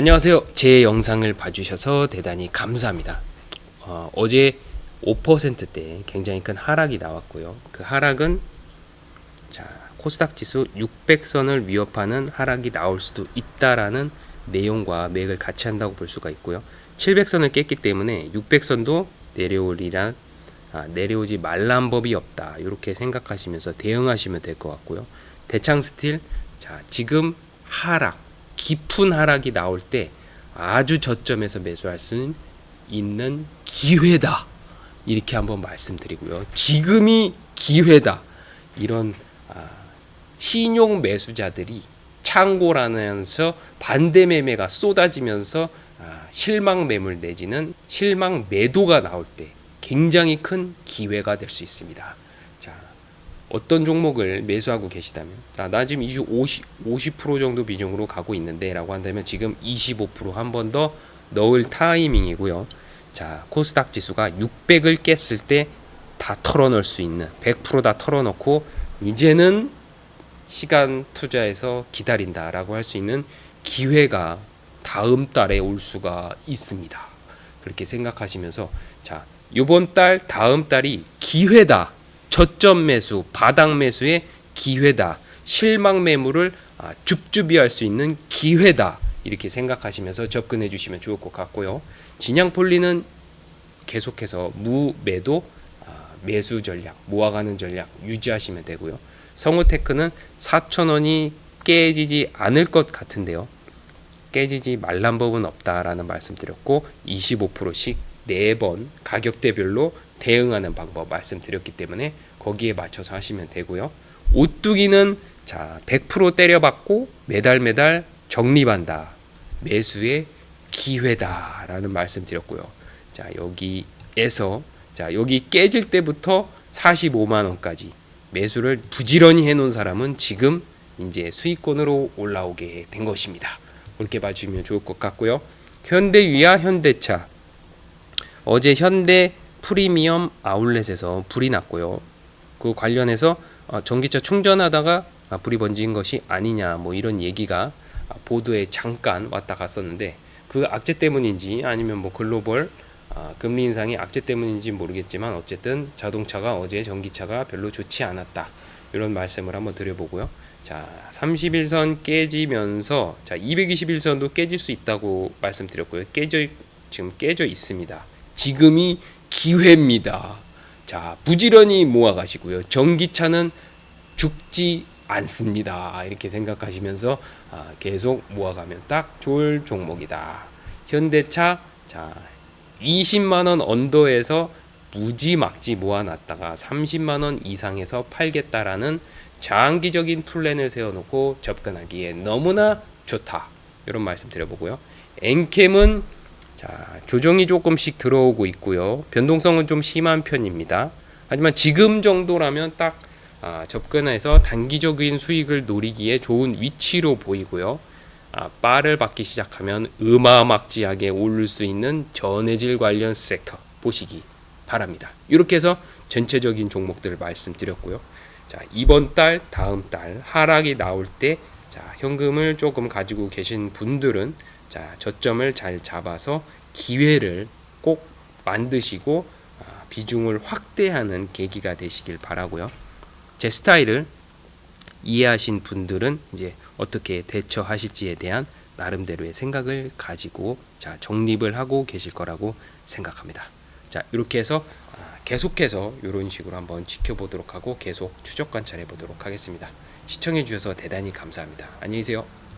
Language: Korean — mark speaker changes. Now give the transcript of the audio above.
Speaker 1: 안녕하세요. 제 영상을 봐주셔서 대단히 감사합니다. 어, 어제 5%대 굉장히 큰 하락이 나왔고요. 그 하락은 자 코스닥 지수 600선을 위협하는 하락이 나올 수도 있다라는 내용과 맥을 같이 한다고 볼 수가 있고요. 700선을 깼기 때문에 600선도 내려오리란 아, 내려오지 말란 법이 없다. 이렇게 생각하시면서 대응하시면 될 것 같고요. 대창 스틸 자 지금 하락 깊은 하락이 나올 때 아주 저점에서 매수할 수 있는 기회다. 이렇게 한번 말씀드리고요. 지금이 기회다. 이런 아, 신용 매수자들이 창고라면서 반대 매매가 쏟아지면서 아, 실망 매물 내지는 실망 매도가 나올 때 굉장히 큰 기회가 될 수 있습니다. 자, 어떤 종목을 매수하고 계시다면, 자, 나 지금 50, 50% 정도 비중으로 가고 있는데 라고 한다면 지금 25%한 번 더 넣을 타이밍이고요. 자, 코스닥 지수가 600을 깼을 때 다 털어넣을 수 있는 100%다 털어넣고 이제는 시간 투자해서 기다린다 라고 할 수 있는 기회가 다음 달에 올 수가 있습니다. 그렇게 생각하시면서 자, 이번 달 다음 달이 기회다. 저점 매수, 바닥 매수의 기회다. 실망 매물을 아, 줍줍이할 수 있는 기회다. 이렇게 생각하시면서 접근해 주시면 좋을 것 같고요. 진양 폴리는 계속해서 무매도 아, 매수 전략, 모아가는 전략 유지하시면 되고요. 성우테크는 4,000원이 깨지지 않을 것 같은데요. 깨지지 말란 법은 없다라는 말씀드렸고 25%씩 4번 가격대별로 대응하는 방법 말씀드렸기 때문에 거기에 맞춰서 하시면 되고요. 오뚜기는 자, 100% 때려받고 매달 매달 적립한다. 매수의 기회다라는 말씀드렸고요. 자, 여기에서 자, 여기 깨질 때부터 45만 원까지 매수를 부지런히 해 놓은 사람은 지금 이제 수익권으로 올라오게 된 것입니다. 그렇게 봐주면 좋을 것 같고요. 현대위아 현대차 어제 현대 프리미엄 아울렛에서 불이 났고요. 그 관련해서 어, 전기차 충전하다가 아, 불이 번진 것이 아니냐 뭐 이런 얘기가 아, 보도에 잠깐 왔다 갔었는데 그 악재 때문인지 아니면 뭐 글로벌 아, 금리 인상이 악재 때문인지 모르겠지만 어쨌든 자동차가 어제 전기차가 별로 좋지 않았다 이런 말씀을 한번 드려보고요. 자 31선 깨지면서 자 221선도 깨질 수 있다고 말씀드렸고요. 깨져 지금 깨져 있습니다. 지금이 기회입니다. 자 부지런히 모아가시고요. 전기차는 죽지 않습니다. 이렇게 생각하시면서 아, 계속 모아가면 딱 좋을 종목이다. 현대차 자 20만 원 언더에서 무지막지 모아놨다가 30만 원 이상에서 팔겠다라는 장기적인 플랜을 세워놓고 접근하기에 너무나 좋다. 이런 말씀 드려보고요. 엔캠은 자 조정이 조금씩 들어오고 있고요. 변동성은 좀 심한 편입니다. 하지만 지금 정도라면 딱 아, 접근해서 단기적인 수익을 노리기에 좋은 위치로 보이고요. 아, 바를 받기 시작하면 어마막지하게 오를 수 있는 전해질 관련 섹터 보시기 바랍니다. 이렇게 해서 전체적인 종목들을 말씀드렸고요. 자, 이번 달, 다음 달 하락이 나올 때 자, 현금을 조금 가지고 계신 분들은 자, 저점을 잘 잡아서 기회를 꼭 만드시고 아, 비중을 확대하는 계기가 되시길 바라고요. 제 스타일을 이해하신 분들은 이제 어떻게 대처하실지에 대한 나름대로의 생각을 가지고 자 정립을 하고 계실 거라고 생각합니다. 자 이렇게 해서 아, 계속해서 이런 식으로 한번 지켜보도록 하고 계속 추적 관찰해 보도록 하겠습니다. 시청해 주셔서 대단히 감사합니다. 안녕히 계세요.